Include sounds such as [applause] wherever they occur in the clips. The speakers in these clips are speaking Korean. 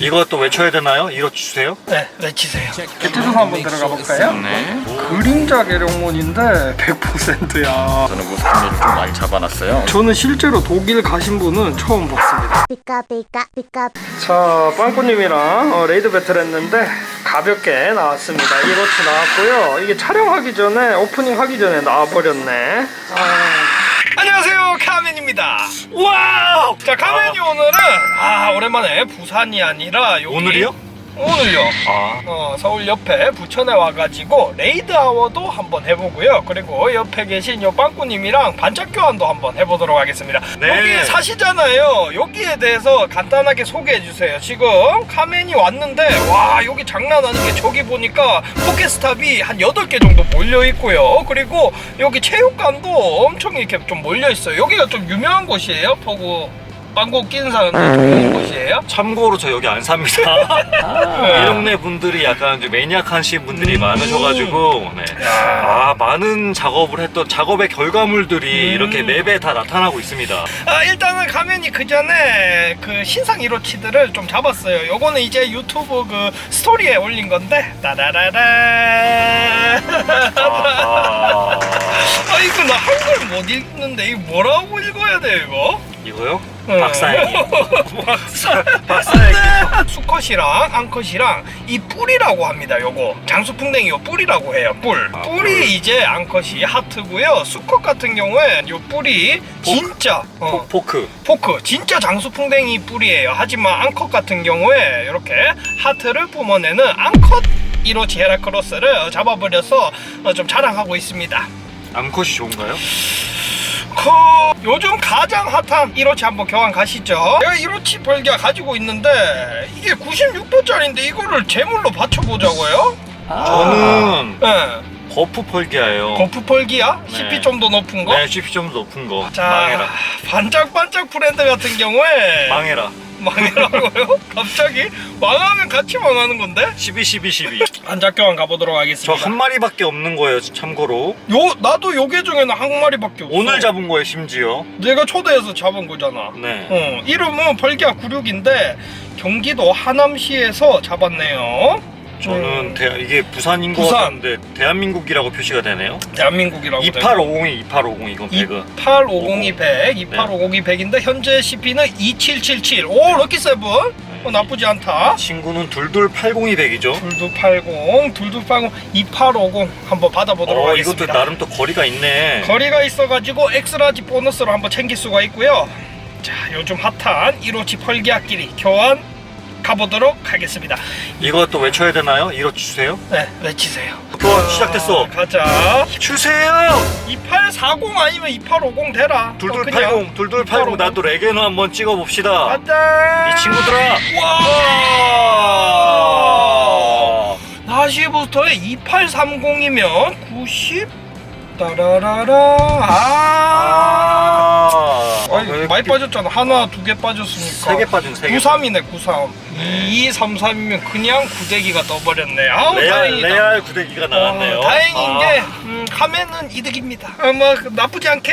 이것도 외쳐야 되나요? 이거 주세요. 네, 외치세요. 개체수 한번 들어가 볼까요? 네. 그림자 계룡문인데 100%야. 저는 무스미를 좀 많이 잡아놨어요. 저는 실제로 독일 가신 분은 처음 봤습니다. 자, 빵꾸님이랑 어, 레이드 배틀 했는데 가볍게 나왔습니다. 1호치 나왔고요. 이게 촬영하기 전에 오프닝 하기 전에 나와버렸네. 안 카멘입니다. 와우! 자, 카멘이 오늘은 아 오랜만에 부산이 아니라 여기 오늘이요? 오늘요. 아. 어, 서울 옆에 부천에 와가지고 레이드 아워도 한번 해보고요. 그리고 옆에 계신 요 빵꾸님이랑 반짝 교환도 한번 해보도록 하겠습니다. 네. 여기 사시잖아요. 여기에 대해서 간단하게 소개해 주세요. 지금 카멘이 왔는데 와 여기 장난 아닌 게 저기 보니까 포켓스탑이 한 8개 정도 몰려 있고요. 그리고 여기 체육관도 엄청 이렇게 좀 몰려 있어요. 여기가 좀 유명한 곳이에요. 포구 빵구 낀 사람들 좋은 곳이에요. 참고로 저 여기 안 삽니다. [laughs] 이 동네 분들이 약간 좀 매니악하신 분들이 음. 많으셔가지고 네. 아 많은 작업을 했던 작업의 결과물들이 음. 이렇게 맵에 다 나타나고 있습니다. 아, 일단은 가면이 그 전에 그 신상 1호치들을 좀 잡았어요. 요거는 이제 유튜브 그 스토리에 올린 건데 따라라라. 아, [laughs] 아 이거 나 한글 못 읽는데 이거 뭐라고 읽어야 돼 이거? 이거요? 네. 박사얘기. [laughs] 박사 박사얘기. 수컷이랑 암컷이랑 이 뿔이라고 합니다. 요거 장수풍뎅이 요 뿔이라고 해요. 뿔. 아, 뿔이 뿔. 이제 암컷이 하트고요. 수컷 같은 경우에 요 뿔이 진짜 어, 포 크. 포크 진짜 장수풍뎅이 뿔이에요 하지만 앙컷 같은 경우에 이렇게 하트를 뿜어내는 앙컷 1호치 헤라크로스를 잡아버려서 어, 좀 자랑하고 있습니다 암컷이 좋은가요? 커 요즘 가장 핫한 1호치 한번 교환 가시죠 내가 1호치 벌기가 가지고 있는데 이게 96도짜리인데 이거를 제물로 받쳐보자고요 저는 네. 버프 펄기아예요. 버프 펄기야? 네. CP 좀 더 높은 거? 네, CP 좀 높은 거. 자 망해라. 반짝반짝 브랜드 같은 경우에 망해라. 망해라고요? [laughs] 갑자기 망하면 같이 망하는 건데? 12, 12, 12. 반짝교환 가보도록 저 하겠습니다. 한 마리밖에 없는 거예요, 참고로. 요 나도 요게 중에는 한 마리밖에 없어. 오늘 잡은 거예요, 심지어. 내가 초대해서 잡은 거잖아. 네. 어, 이름은 벌기아 96인데 경기도 하남시에서 잡았네요. 저는 음, 대, 이게 부산인 것 부산. 같은데 대한민국이라고 표시가 되네요. 대한민국이라고 2850이 2850 이건 배그. 2850이 100, 2850이 100인데 현재 CP는 2777. 오 럭키 세븐. 어, 나쁘지 않다. 친구는 둘둘 80이 100이죠. 둘두 80, 둘두 80, 2850 한번 받아보도록 어, 하겠습니다. 이것도 나름 또 거리가 있네. 거리가 있어가지고 엑스라지 보너스로 한번 챙길 수가 있고요. 자, 요즘 핫한 1호치 펄기악끼리 교환 가보도록 하겠습니다. 이것도 외쳐야 되나요? 이거 주세요. 네, 외치세요. 교환 시작됐어. 가자. 주세요. 2840 아니면 2850 되라. 어, 그냥 둘둘80, 둘둘80 나도 레게노 한번 찍어 봅시다. 가자. 이 친구들아. 와. 나시부터에 2830이면 90 따라라라. 아. 아. 아니, 많이 빠졌잖아. 하나, 두 개 빠졌으니까. 세 개 빠진 세 개. 93이네 93 2233이면 그냥 구대기가 떠버렸네 아우 레알 다행이다 레알 구대기가 나왔네요. 어, 다행인 아. 게 음, 카멘은 이득입니다 어, 뭐 그, 나쁘지 않게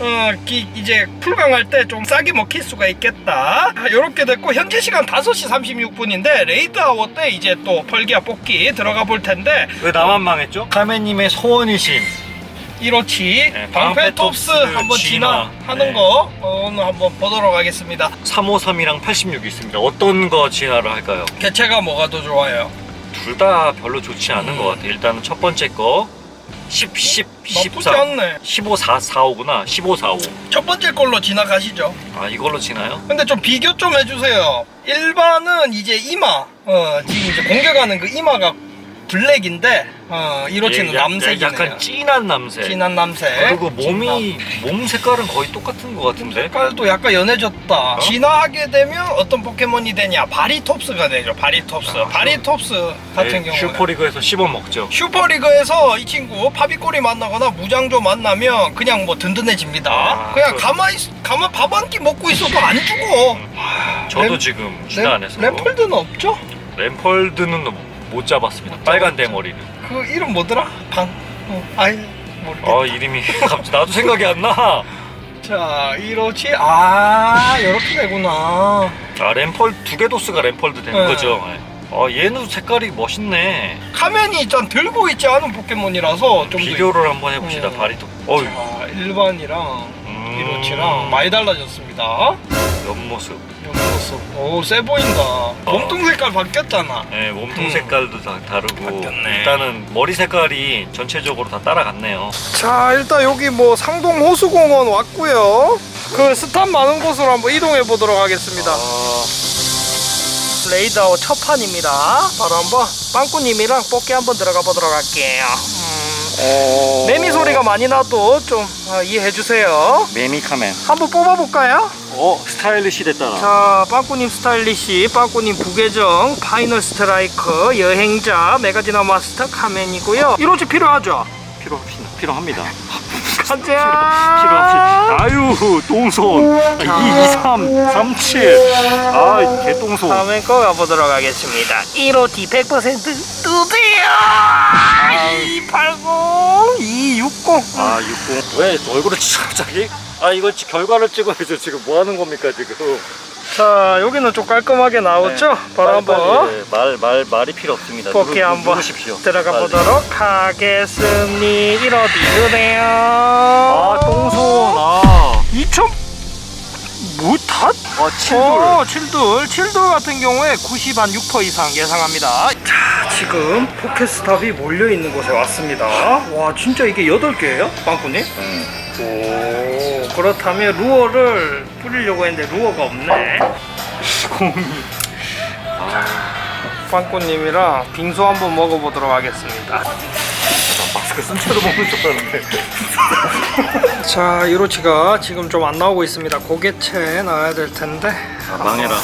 어, 기- 이제 풀강할 때 좀 싸게 먹힐 수가 있겠다 이렇게 됐고 현재 시간 5시 36분인데 레이드 아워 때 이제 또 펄기아 뽑기 들어가 볼 텐데 왜 나만 망했죠? 카메님의 소원이신 1호치 네, 방패 톱스 방패 톱스 한번 진화. 진화하는 네. 거 어, 오늘 한번 보도록 하겠습니다 353이랑 86이 있습니다. 어떤 거 진화를 할까요? 개체가 뭐가 더 좋아요? 둘 다 별로 좋지 않은 것 같아요. 일단은 첫 번째 거 10, 10, 나쁘지 14, 않네 15, 4, 45구나. 15, 45. 첫 번째 걸로 지나가시죠. 아 이걸로 지나요? 근데 좀 비교 좀 해주세요. 일반은 이제 이마, 어, 지금 이제 공격하는 그 이마가 블랙인데, 어, 이로치는 얘 약- 남색이네요. 약간 진한 남색. 진한 남색. 그리고 몸이 몸 색깔은 거의 똑같은 것 같은데. 색깔도 약간 연해졌다. 어? 진화하게 되면 어떤 포켓몬이 되냐? 바리톱스가 되죠. 바리톱스. 아, 바리톱스 같은 네, 경우는. 슈퍼리그에서 씹어 먹죠. 슈퍼리그에서 이 친구 파비꼬리 만나거나 무장조 만나면 그냥 뭐 든든해집니다. 아, 그냥 그- 가만히 있- 가만 밥 한 끼 먹고 있어도 안 죽어. 저도 램- 지금 진화 안 해서. 램폴드는 없죠? 램펄드는 못 잡았습니다. 빨간 대머리는. 그 이름 뭐더라? 방. 어, 아이 모르겠다. 아 이름이 [laughs] 갑자기 나도 생각이 안 나. 자, 이렇지. 아, 이렇게 되구나. 아 램펄 두개 도스가 램펄드 되는 네. 거죠. 예. 어 얘는 색깔이 멋있네. 카멘이 일단 들고 있지 않은 포켓몬이라서 좀 비교를 한번 해봅시다. 음. 어유. 더 자, 일반이랑 음. 이로치랑 많이 달라졌습니다. 옆모습. 옆모습. 오, 세 보인다. 몸통 색깔 바뀌었잖아. 예, 몸통 음. 색깔도 다 다르고 바뀌었네. 일단은 머리 색깔이 전체적으로 다 따라갔네요. 자, 일단 여기 뭐 상동 호수공원 왔고요. 그 스탑 많은 곳으로 한번 이동해 보도록 하겠습니다. 아, 레이더 첫 판입니다. 바로 한번 빵꾸님이랑 뽑기 한번 들어가 보도록 할게요. 음, 매미 소리가 많이 나도 좀 아, 이해해 주세요. 매미 카멘. 한번 뽑아볼까요? 어 스타일리시 됐다. 자, 빵꾸님 스타일리시, 빵꾸님 부계정, 파이널 스트라이커, 여행자, 메가디나 마스터 카멘이고요. 1호지 필요하죠? 필요합니다. 필요합니다. [laughs] 가자. 필요합니다. 아유 똥손. 2, 2, 3, 3, 7. 아 개똥손. 다음에 거 가보도록 하겠습니다. 1호티 100% 뜨세요! 280, 260. 아 60. 왜 얼굴을 찍어 갑자기? 아 이거 지- 결과를 찍어야죠. 지금 뭐 하는 겁니까 지금? 자, 여기는 좀 깔끔하게 나왔죠? 바로 한번 말 말 말이 필요 없습니다. 뽑기 누르- 한번 누르십시오. 들어가 빨리. 보도록 하겠습니다. 1호티 뜨세요. 아 똥손. 아. 2천 뭐 다? 아 칠돌. 어, 7돌. 7돌 같은 경우에 90 한 6% 이상 예상합니다. 자, 지금 포켓스탑이 몰려있는 곳에 왔습니다. 와, 진짜 이게 8개예요? 빵꾸님? 오, 그렇다면 루어를 뿌리려고 했는데 루어가 없네. 빵꾸님이랑 빙수 한번 먹어보도록 하겠습니다. 마스크 쓴 채로 먹는 줄 알았는데. [laughs] 자, 이로치가 지금 좀 안 나오고 있습니다. 고개체 나와야 될 텐데. 아, 망해라.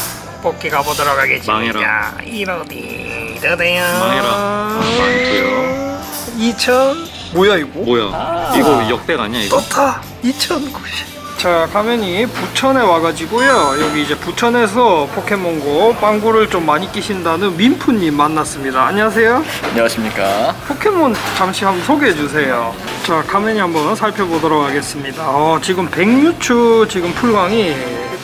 뽑기 가보도록 하겠습니다. 망해라. 이러디 이러대요. 망해라. 아, 망했고요. 2000 뭐야 이거? 뭐야? 이거 역백 아니야 이거? 떴다 2090. 자 가면이 부천에 와가지고요 여기 이제 부천에서 포켓몬고 빵구를 좀 많이 끼신다는 민프님 만났습니다 안녕하세요 안녕하십니까. 포켓몬 잠시 한번 소개해 주세요 자 가면이 한번 살펴보도록 하겠습니다 어, 지금 백뮤추 지금 풀광이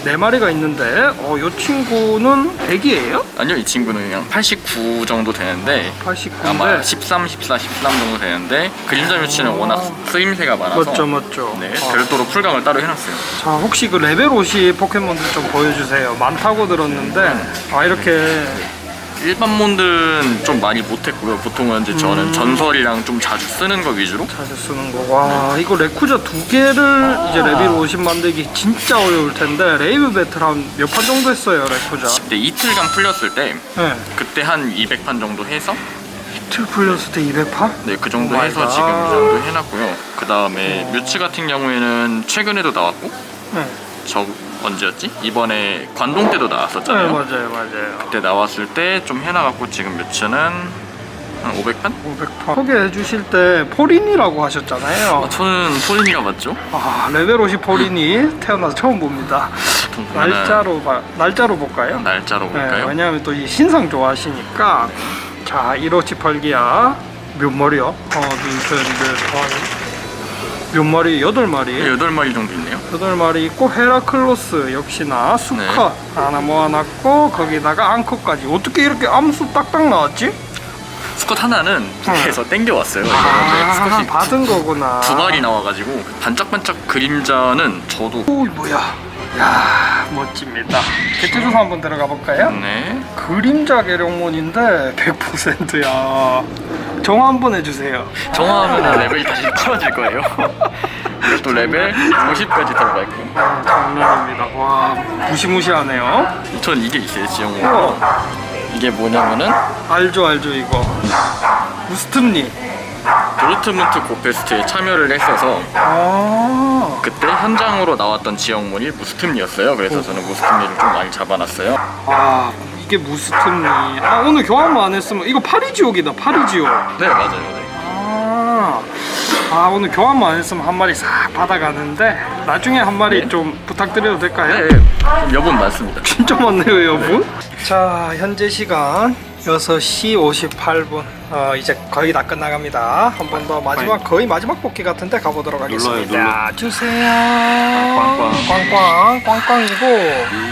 4마리가 있는데 어, 이 친구는 100이에요? 아니요, 이 친구는 그냥 89 정도 되는데 89인데 아마 13, 14, 13 정도 되는데 그림자 묘치는 워낙 쓰임새가 많아서 멋져 멋져 네, 어. 별도로 풀강을 따로 해놨어요. 자 혹시 그 레벨 50 포켓몬들 좀 보여주세요 많다고 들었는데 아 이렇게 일반 몬들은 좀 많이 못했고요. 보통은 이제 저는 음. 전설이랑 좀 자주 쓰는 거 위주로. 자주 쓰는 거. 와 이거 레쿠자 두 개를 이제 레벨 50 만들기 진짜 어려울 텐데 레이브 배틀 한 몇 판 정도 했어요 레쿠자 그때 이틀간 풀렸을 때 네 그때 한 200판 정도 해서 이틀 풀렸을 때 200판? 네, 그 정도 오 마이 해서 갓. 지금 이 정도 해놨고요. 그 다음에 뮤츠 같은 경우에는 최근에도 나왔고 네. 저 언제였지? 이번에 관동 때도 네 나왔었잖아요. 맞아요 맞아요 그때 나왔을 때 좀 해놔갖고 지금 뮤츠는 한 500판? 500판 소개해 주실 때 포린이라고 하셨잖아요 아, 저는 포린이가 맞죠? 아 레벨 50 포린이 [laughs] 태어나서 처음 봅니다 보통 보면은 날짜로 봐 날짜로 볼까요? 날짜로 네, 볼까요? 왜냐하면 또 이 신상 좋아하시니까 자 1호치 펄기야 몇 마리요? 하나 둘셋넷다 몇 마리? 여덟 마리 네, 8마리 정도 있네요. 여덟 마리 있고 헤라클로스 역시나 수컷 네. 하나 모아놨고 거기다가 앙컷까지 어떻게 이렇게 암수 딱딱 나왔지? 스컷 하나는 북에서 땡겨왔어요. 아 스컷이 받은 거구나 두 마리 나와가지고 반짝반짝 그림자는 저도 오 뭐야 야 멋집니다. 개체조사 한번 들어가 볼까요? 네. 그림자 계룡몬인데 100%야. 정화 한번 해주세요. 정화하면 레벨이 다시 떨어질 거예요. 이것도 레벨 50까지 들어가 있고 아, 장난입니다. 와 무시무시하네요. 전 이게 있어요 지형으로 이게 뭐냐면은 알죠 알죠 이거. 무스틈니 도르트문트 고페스트에 참여를 했어서 아 그때 현장으로 나왔던 지역물이 무스틈니였어요. 그래서 저는 무스틈니를 좀 많이 잡아놨어요. 아 이게 무스틈니 아 오늘 교환만 안 했으면 이거 파리지옥이다 파리지옥 네 맞아요. 네. 아, 아 오늘 교환만 안 했으면 한 마리 싹 받아가는데 나중에 한 마리 좀 부탁드려도 될까요? 네, 좀 여분 많습니다. [laughs] 진짜 많네요 여러분 자 현재 시간 6시 58분. 어, 이제 거의 다 끝나갑니다. 한 번 더 마지막 거의 마지막 뽑기 같은데 가보도록 하겠습니다. 눌러요, 주세요. 꽝꽝. 꽝꽝 꽝꽝이고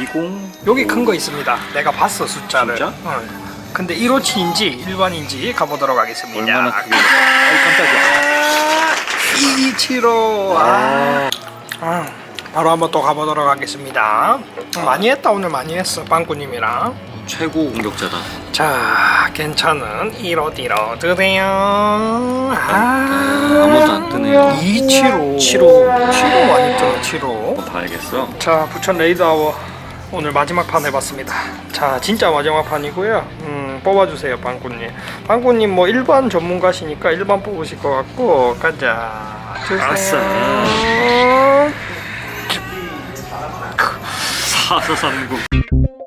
20 여기 큰 거 있습니다. 내가 봤어 숫자를. 진짜? 어. 근데 1호치인지 일반인지 가보도록 하겠습니다. 얼마나 크게 깜짝이야 275. 아. 아, 바로 한번 또 가보도록 하겠습니다. 많이 했다 오늘 많이 했어 빵꾸님이랑. 최고 공격자다. 자 괜찮은 1호 디로 드세요. 아, 아무도 안 뜨네요. 275. 75. 75 많이 뜨네 75. 봐야겠어. 자 부천 레이드 아워. 오늘 마지막 판 해봤습니다. 자 진짜 마지막 판이고요. 음 뽑아주세요 빵꾸님. 빵꾸님 뭐 일반 전문가시니까 일반 뽑으실 것 같고 가자. 주세요. 아싸. 4439